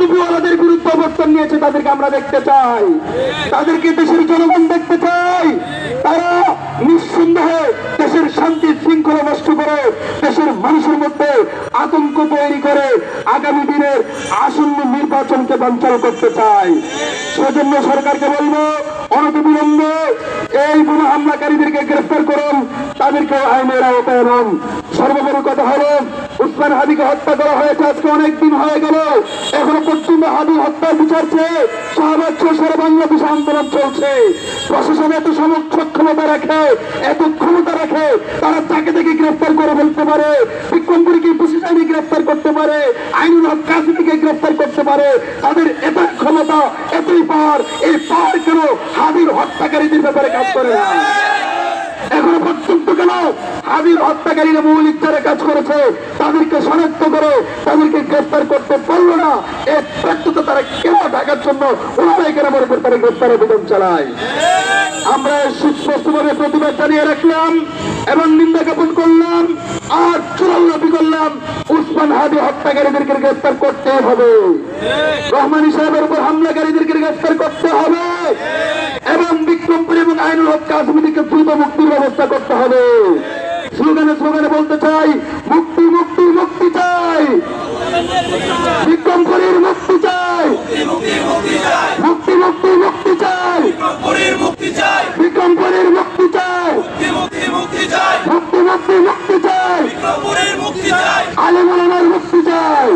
টুপিওয়ালাদের বিরুদ্ধে অবস্থান নিয়েছে, তাদেরকে আমরা দেখতে চাই। তাদেরকে দেশের জনগণ দেখতে চাই। তারা নিঃসন্দেহে দেশের শান্তি শৃঙ্খলা নষ্ট করে, দেশের মানুষের মধ্যে আতঙ্ক তৈরি করে আগামী দিনের আসন্ন নির্বাচনকে বাঞ্চাল করতে চায় সেজন্য সরকারকে বলব, অনতিবিলম্বে এই বোমা হামলাকারীদেরকে গ্রেফতার করুন তাদেরকে আইনের আওতায় আনুন। সর্বোপরি কথা হলো উসমান হাদিকে হত্যা করা হয়েছে, আজকে অনেক দিন হয়ে গেল। এখনও পর্যন্ত হাদি হত্যার বিচার চেয়ে শাহবাজ সারা বাংলাদেশে আন্দোলন চলছে। প্রশাসন এত সম- সক্ষমতা রাখে, এত ক্ষমতা রাখে, তারা তাকে থেকে গ্রেফতার করে ফেলতে পারে, বিক্রমপুরীকে প্রশাসনে গ্রেফতার করতে পারে, আইনুল হক কাসিমিকে গ্রেফতার করতে পারে, তাদের এত ক্ষমতা, এতই পাওয়ার, এই পাওয়ার কেন হাদির হত্যাকারীদের ব্যাপারে কাজ করে না? এখনও পর্যন্ত কেন হাবির হত্যাকারীরা মূল ইচ্ছারে কাজ করেছে, তাদেরকে শনাক্ত করে, তাদেরকে গ্রেফতার করতে পারল না। এই ব্যর্থতা তারা কেন ঢাকার জন্য ওনারাই কেন মনে করে তারা গ্রেফতার অভিযান চালায়? আমরা সুস্পষ্টভাবে প্রতিবাদ জানিয়ে রাখলাম এবং নিন্দা জ্ঞাপন করলাম, আর দাবি করলাম, উসমান হাদি হত্যাকারীদেরকে গ্রেফতার করতে হবে। রহমানি সাহেবের উপর হামলাকারীদেরকে গ্রেফতার করতে হবে। এবং বিক্রমপুর এবং আইনুল হক কাশ্মীরকে দ্রুত মুক্তির ব্যবস্থা করতে হবে। স্লোগানে স্লোগানে বলতে চাই মুক্তি মুক্তি মুক্তি চাই। বিক্রমপুরীর মুক্তি চাই। মুক্তি মুক্তি মুক্তি চাই। বিক্রমপুরীর মুক্তি চাই। মুক্তি মুক্তি মুক্তি চাই। আলিমুলানার মুক্তি চাই।